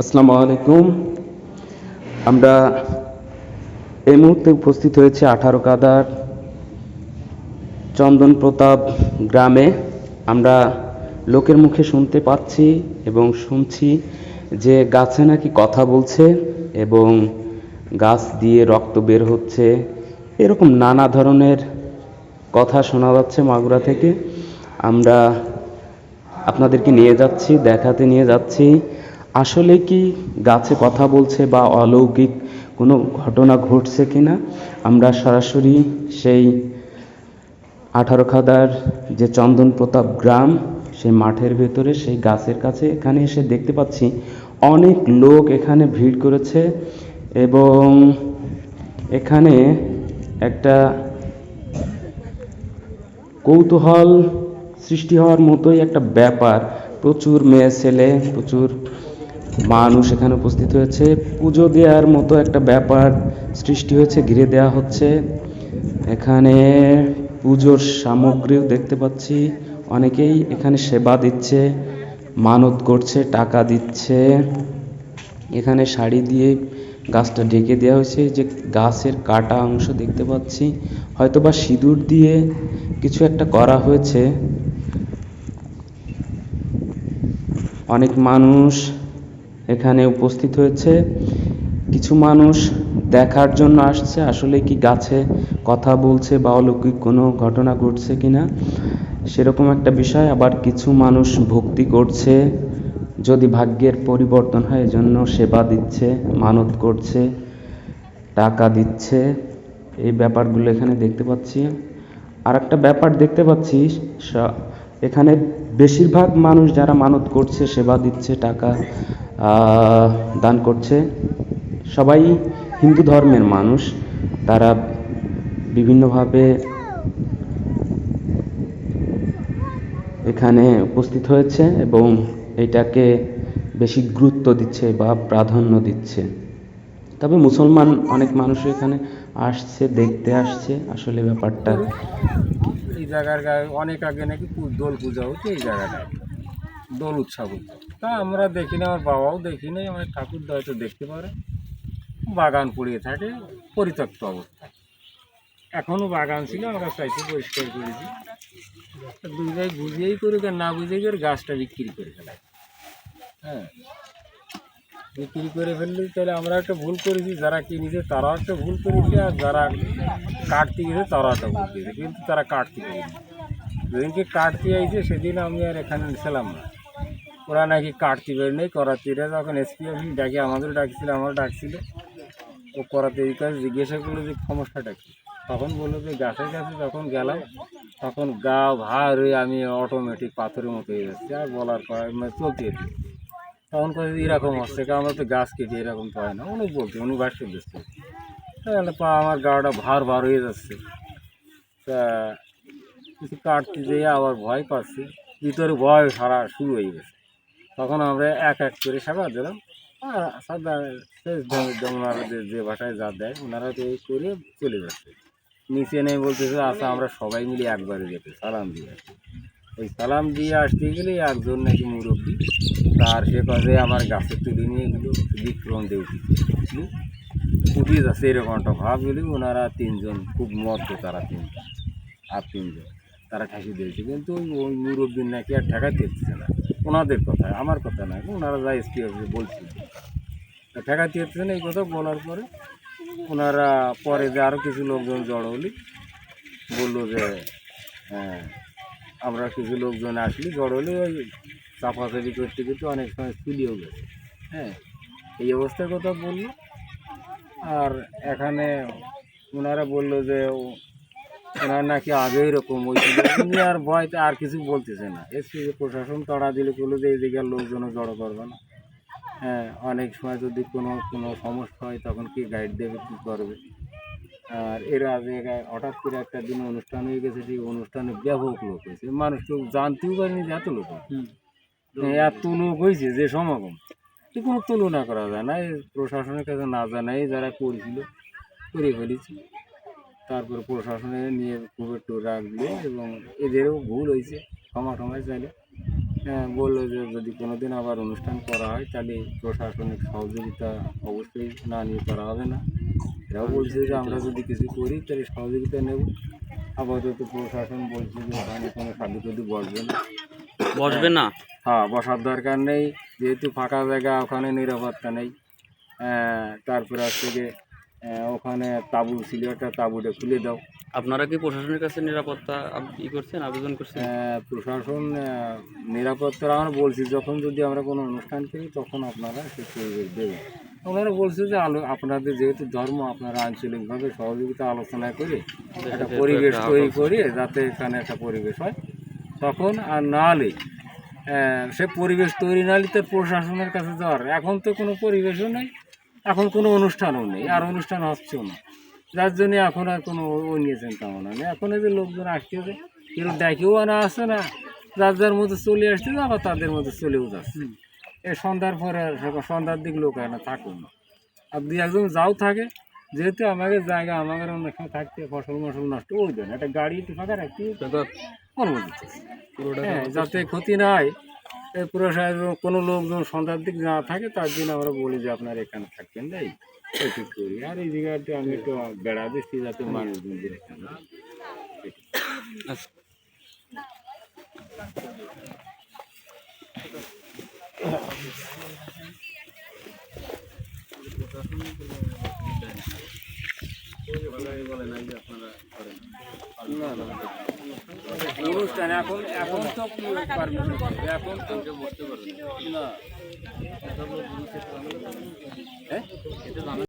আসসালামু আলাইকুম। আমরা এই মুহূর্তে উপস্থিত হয়েছে আঠারো কাদার চন্দন প্রতাপ গ্রামে। আমরা লোকের মুখে শুনতে পাচ্ছি এবং শুনছি যে গাছে নাকি কথা বলছে এবং গাছ দিয়ে রক্ত বের হচ্ছে। এরকম নানা ধরনের কথা শোনা যাচ্ছে মাগুরা থেকে। আমরা আপনাদেরকে নিয়ে যাচ্ছি, দেখাতে নিয়ে যাচ্ছি। আসলে কি গাছে কথা বলছে বা অলৌকিক কোনো ঘটনা ঘটছে কিনা? আমরা সরাসরি সেই আঠারো খাদার যে চন্দন প্রতাপ গ্রাম, সেই মাঠের ভেতরে, সেই গাছের কাছে এখানে এসে দেখতে পাচ্ছি অনেক লোক এখানে ভিড় করেছে এবং এখানে একটা কৌতূহল সৃষ্টি হওয়ার মতোই একটা ব্যাপার। প্রচুর মেয়ে ছেলে, প্রচুর মানুষ এখানে উপস্থিত হয়েছে। পুজো দেওয়ার মতো একটা ব্যাপার সৃষ্টি হয়েছে, ঘিরে দেওয়া হচ্ছে। এখানে পুজোর সামগ্রীও দেখতে পাচ্ছি। অনেকেই এখানে সেবা দিচ্ছে, মানত করছে, টাকা দিচ্ছে। এখানে শাড়ি দিয়ে গাছটা ঢেকে দেওয়া হয়েছে। যে গাছের কাটা অংশ দেখতে পাচ্ছি। হয়তো বা সিঁদুর দিয়ে কিছু একটা করা হয়েছে। অনেক মানুষ এখানে উপস্থিত হয়েছে। কিছু মানুষ দেখার জন্য আসছে। আসলে কি গাছে কথা বলছে বা অলৌকিক কোনো ঘটনা ঘটছে কিনা, সেরকম একটা বিষয়। আবার কিছু মানুষ ভক্তি করছে, যদি ভাগ্যের পরিবর্তন হয় এজন্য সেবা দিচ্ছে, মানত করছে, টাকা দিচ্ছে। এই ব্যাপারগুলো এখানে দেখতে পাচ্ছি। আর একটা ব্যাপার দেখতে পাচ্ছি এখানে বেশিরভাগ মানুষ যারা মানত করছে, সেবা দিচ্ছে, টাকা দান করছে। সবাই হিন্দু ধর্মের মানুষ। তারা বিভিন্নভাবে এখানে উপস্থিত হয়েছে এবং এটাকে বেশি গুরুত্ব দিচ্ছে বা প্রাধান্য দিচ্ছে। তবে মুসলমান অনেক মানুষ এখানে আসছে, দেখতে আসছে। আসলে ব্যাপারটা এই জায়গার অনেক আগে নাকি দোল পূজা হতো, এই জায়গাটায়। দোল উৎসব তা আমরা দেখি না, আমার বাবাও দেখি নাই, আমার ঠাকুর হয়তো দেখতে পারে। বাগান পড়িয়ে থাকে, পরিত্যক্ত অবস্থায় এখনও বাগান ছিল, আমরা চাইছি পরিষ্কার করেছি দুই। ভাই বুঝিয়েই করুক আর না বুঝিয়ে করে গাছটা বিক্রি করে ফেলাই। হ্যাঁ। বিক্রি করে ফেললে তাহলে আমরা একটা ভুল করেছি, যারা কিনেছে তারাও একটা ভুল করেছে, আর যারা কাটতে গেছে তারাও একটা ভুল করেছে। কিন্তু তারা কাটতে পারেনি। যেদিনকে কাটতে আইছে, সেদিন আমি আর এখানে ছিলাম না। ওরা নাকি কাটতে পারি নাই করাতিরা যখন এসপি অফিস ডাকে আমাদের ডাকছিল আমার ডাকছিল। ও করাতে কাজ জিজ্ঞাসা করল যে সমস্যাটা কী? তখন বলল যে গাছের কাছে যখন গেলাম, তখন গা ভার হয়ে আমি অটোমেটিক পাথরের মতো হয়ে যাচ্ছি, আর বলার মানে চলতে তখন কথা এরকম হচ্ছে, কারণ আমরা তো গাছ কেটে এরকম হয় না, অনেক বলছে উনি ভাষ্য দিচ্ছে তাহলে পা আমার গাটা ভার ভার হয়ে যাচ্ছে। তা কিছু কাটতে যেয়ে আবার ভয় পাচ্ছি, ভিতরে ভয় সারা শুরু হয়ে গেছে। তখন আমরা এক এক করে সেবা দিলাম। আর সাদা যেমন- যে- ভাষায় যা দেয়, ওনারা তো এই করে চলে যাচ্ছে। নিচে নেই বলতেছে আচ্ছা আমরা সবাই মিলে একবারে যেতে, সালাম দিয়ে আসি। ওই সালাম দিয়ে আসতে গেলে একজন নাকি মুরব্বী, তার সে কাজে আমার গাছের তুলে নিয়ে গেলো, বিক্রম দেউটি উঠিয়ে যাচ্ছে এরকম একটা ভাব গেলে ওনারা তিনজন, খুব মদ্য তারা তিনজন, আর তিনজন, তারা ঠাসি দিয়েছে। কিন্তু ওই- মুরব্বীর নাকি আর ঠেকাতে দিচ্ছে না। ওনাদের কথা, আমার কথা নয়, ওনারা যা এসপি অফিসে বলছিল। ঠেকাতে দিচ্ছে না এই কথা বলার পরে, ওনারা পরে যে আরও কিছু লোকজন জড়ো হলি, বলল যে হ্যাঁ আমরা কিছু লোকজন আসলি, জড়ো হলে, ওই চাপাচাপি করতে করতে অনেক সময় চুলিও গেছে। হ্যাঁ এই অবস্থার কথা বলল। আর এখানে ওনারা বলল যে ওনার নাকি আগে এরকম উনি আর ভয়তে আর কিছু বলতেছে না। এসপি প্রশাসন তাড়া দিলে বলল যে এই জায়গার লোকজনও জড়ো করবে না। হ্যাঁ অনেক সময় যদি কোনো কোনো সমস্যা হয় তখন কি গাইড দেবে কী করবে? আর এর আগে হঠাৎ করে একটা দিন অনুষ্ঠান হয়ে গেছে সেই অনুষ্ঠানে ব্যাপক লোক হয়েছে। মানুষ কেউ জানতেও পারেনি যে এত লোক। হ্যাঁ, এত লোক হয়েছে যে সমাগম। তো কোনো তুলনা করা যায় না। এই প্রশাসনের কাছে না জানাই যারা করেছিল করে ফেলেছি। তারপরে প্রশাসনে নিয়ে খুব একটু রাখবে এবং এদেরও ভুল হয়েছে ক্ষমা টমায় চাইলে। হ্যাঁ, বলল যে যদি কোনো দিন আবার অনুষ্ঠান করা হয় তাহলে প্রশাসনিক সহযোগিতা অবশ্যই না নিয়ে করা হবে না। এরাও বলছে যে আমরা যদি কিছু করি তাহলে সহযোগিতা নেব। আপাতত প্রশাসন বলছে যে ওখানে কোনো সাধু টাধু বসবে না। বসবে না? হ্যাঁ বসার দরকার নেই। যেহেতু ফাঁকা জায়গা ওখানে নিরাপত্তা নেই। আহ, তারপরে আহ, ওখানে তাঁবু ছিল একটা তাঁবুটা খুলে দাও। আপনারা কি প্রশাসনের কাছে নিরাপত্তা ই করছেন আবেদন করছেন? প্রশাসন আহ, নিরাপত্তার আমরা বলছি যখন যদি আমরা কোনো অনুষ্ঠান করি তখন আপনারা সে পরিবেশ দেবেন। ওনারা বলছে যে আলো আপনাদের যেহেতু ধর্ম আপনারা আঞ্চলিকভাবে সহযোগিতা আলোচনা করে একটা পরিবেশ তৈরি করে যাতে এখানে একটা পরিবেশ হয় তখন আর না হলে সে পরিবেশ তৈরি না হলে তো প্রশাসনের কাছে যাওয়ার। এখন তো কোনো পরিবেশও নেই। এখন কোনো অনুষ্ঠানও নেই আর অনুষ্ঠান হচ্ছেও না। যার জন্য এখন আর কোনো ওই নিয়ে চিন্তা ভাবনা নেই। এখন এই যে লোকজন আসতেছে কেউ দেখেও আনা আসছে না যার যার মধ্যে চলে আসছে আবার তাদের মধ্যে চলেও যাচ্ছে। এই সন্ধ্যার পরে সন্ধ্যার দিক লোক আর না থাকুন না। আর দুই একজন যাও থাকে যেহেতু আমাদের জায়গা আমাদের অনেক সময় থাকতে ফসল মসল নষ্ট ওই জন্য একটা গাড়ি একটু ফাঁকা রাখতে হ্যাঁ যাতে ক্ষতি না হয়। প্রশাসন কোনো লোকজন সন্ধ্যার দিক না থাকে, তার জন্য আমরা বলি যে আপনার এখানে থাকবেন, তাই? ঠিক করি। আর এই জায়গাটা আমি একটু বেড়া দিচ্ছি যাতে মানুষজনদের এখানে না না অনুষ্ঠান এখন এখন তো এখন তো না। হ্যাঁ